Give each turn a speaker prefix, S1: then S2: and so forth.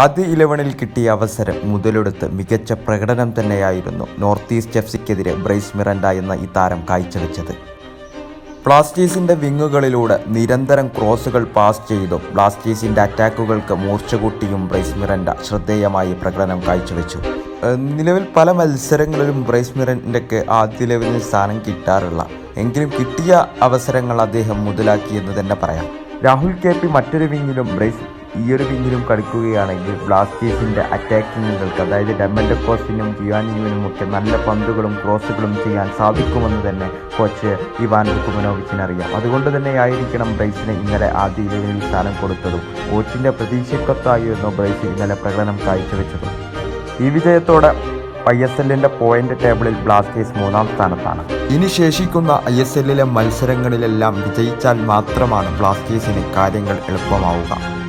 S1: ആദ്യ ഇലവനിൽ കിട്ടിയ അവസരം മുതലെടുത്ത് മികച്ച പ്രകടനം തന്നെയായിരുന്നു നോർത്ത് ഈസ്റ്റ് എഫ് സിക്കെതിരെ ബ്രൈസ് മിറൻഡ എന്ന ഈ താരം കാഴ്ചവെച്ചത്. ബ്ലാസ്റ്റേഴ്സിന്റെ വിങ്ങുകളിലൂടെ നിരന്തരം ക്രോസുകൾ പാസ് ചെയ്തും ബ്ലാസ്റ്റേഴ്സിന്റെ അറ്റാക്കുകൾക്ക് മൂർച്ച കൂട്ടിയും ബ്രൈസ് മിറൻഡ ശ്രദ്ധേയമായി പ്രകടനം കാഴ്ചവെച്ചു. നിലവിൽ പല മത്സരങ്ങളിലും ബ്രൈസ് മിറൻഡയ്ക്ക് ആദ്യ ലെവലിൽ സ്ഥാനം കിട്ടാറില്ല. എങ്കിലും കിട്ടിയ അവസരങ്ങൾ അദ്ദേഹം മുതലാക്കിയെന്ന് തന്നെ പറയാം. രാഹുൽ കെ പി മറ്റൊരു വിങ്ങിലും ബ്രൈസ് ഈ ഒരു വിങ്ങിലും കളിക്കുകയാണെങ്കിൽ ബ്ലാസ്റ്റേഴ്സിന്റെ അറ്റാക്കിങ്ങുകൾക്ക് അതായത് ഡെമൻഡക്കോസിനും ജിയാനിയുവിനും ഒക്കെ നല്ല പന്തുകളും ക്രോസുകളും ചെയ്യാൻ സാധിക്കുമെന്ന് തന്നെ കോച്ച് ഇവാൻ കുമനോവിച്ചിനറിയാം അതുകൊണ്ട് തന്നെ ആയിരിക്കണം ബ്രൈസിന് ഇന്നലെ ആദ്യ ഇലവനിൽ സ്ഥാനം കൊടുത്തതും. കോച്ചിന്റെ പ്രതീക്ഷക്കൊത്തായിരുന്നു ബ്രൈസ് ഇന്നലെ പ്രകടനം കാഴ്ചവെച്ചത്. ഈ വിജയത്തോടെ ഐ എസ് എല്ലിന്റെ പോയിന്റ് ടേബിളിൽ ബ്ലാസ്റ്റേഴ്സ് മൂന്നാം സ്ഥാനത്താണ്. ഇനി ശേഷിക്കുന്ന ഐ എസ് എല്ലിലെ മത്സരങ്ങളിലെല്ലാം വിജയിച്ചാൽ മാത്രമാണ് ബ്ലാസ്റ്റേഴ്സിന് കാര്യങ്ങൾ എളുപ്പമാവുക.